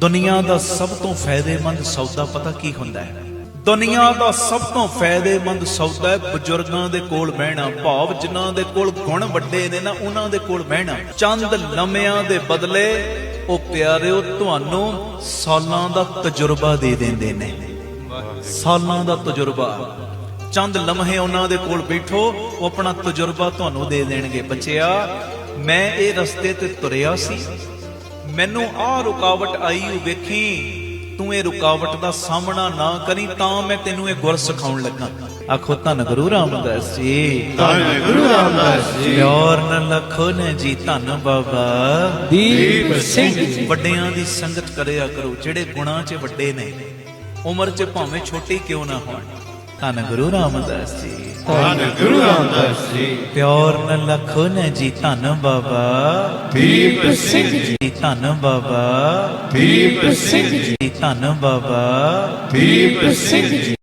ਦੁਨੀਆ ਦਾ ਸਭ ਤੋਂ ਫਾਇਦੇਮੰਦ ਸੌਦਾ ਪਤਾ ਕੀ ਹੁੰਦਾ ਹੈ? ਦੁਨੀਆ ਦਾ ਸਭ ਤੋਂ ਫਾਇਦੇਮੰਦ ਸੌਦਾ ਹੈ ਬਜ਼ੁਰਗਾਂ ਦੇ ਕੋਲ ਬਹਿਣਾ, ਭਾਵ ਜਿਨ੍ਹਾਂ ਦੇ ਕੋਲ ਗੁਣ ਵੱਡੇ ਨੇ ਨਾ, ਉਹਨਾਂ ਦੇ ਕੋਲ ਬਹਿਣਾ। ਚੰਦ ਲੰਮਿਆਂ ਦੇ ਬਦਲੇ ਉਹ ਪਿਆਰਿਓ, ਤੁਹਾਨੂੰ ਸਾਲਾਂ ਦਾ ਤਜਰਬਾ ਦੇ ਦਿੰਦੇ ਨੇ। ਸਾਲਾਂ ਦਾ ਤਜਰਬਾ। ਚੰਦ ਲਮਹੇ ਉਹਨਾਂ ਦੇ ਕੋਲ ਬੈਠੋ, ਉਹ ਆਪਣਾ ਤਜਰਬਾ ਤੁਹਾਨੂੰ ਦੇ ਦੇਣਗੇ। ਬੱਚਿਆ, ਮੈਂ ਇਹ ਰਸਤੇ ਤੇ ਤੁਰਿਆ ਸੀ ਮੈਨੂੰ ਆਹ ਰੁਕਾਵਟ ਆਈ ਵੇਖੀ ਤੂੰ ਇਹ ਰੁਕਾਵਟ ਦਾ ਸਾਹਮਣਾ ਨਾ ਕਰੀ ਤਾਂ ਮੈਂ ਤੈਨੂੰ ਇਹ ਗੁਰ ਸਿਖਾਉਣ ਲੱਗਾ। ਆਖੋ ਧੰਨ ਗੁਰੂ ਰਾਮਦਾਸ ਜੀ। ਧੰਨ ਗੁਰੂ ਰਾਮਦਾਸ ਜੀ। ਪਿਓਰ ਨ ਲਖੋ ਨ ਜੀ ਧੰਨ ਬਾਬਾ। ਦੀਪ ਸਿੰਘ ਵੱਡਿਆਂ ਦੀ ਸੰਗਤ ਕਰਿਆ ਕਰੋ ਜਿਹੜੇ ਗੁਣਾਂ 'ਚ ਵੱਡੇ ਨੇ ਉਮਰ 'ਚ ਭਾਵੇਂ ਛੋਟੇ ਕਿਉਂ ਨਾ ਹੋਣ। ਧੰਨ ਗੁਰੂ ਰਾਮਦਾਸ ਜੀ। ਧੰਨ ਗੁਰੂ ਰਾਮਦਾਸ ਜੀ। ਪਿਓਰ ਨ ਲਖੋ ਨ ਜੀ ਧੰਨ ਬਾਬਾ। ਦੀਪ ਸਿੰਘ ਜੀ ਧੰਨ ਬਾਬਾ। ਦੀਪ ਸਿੰਘ ਜੀ। ਜੀ ਧੰਨ ਬਾਬਾ। ਦੀਪ ਸਿੰਘ ਜੀ।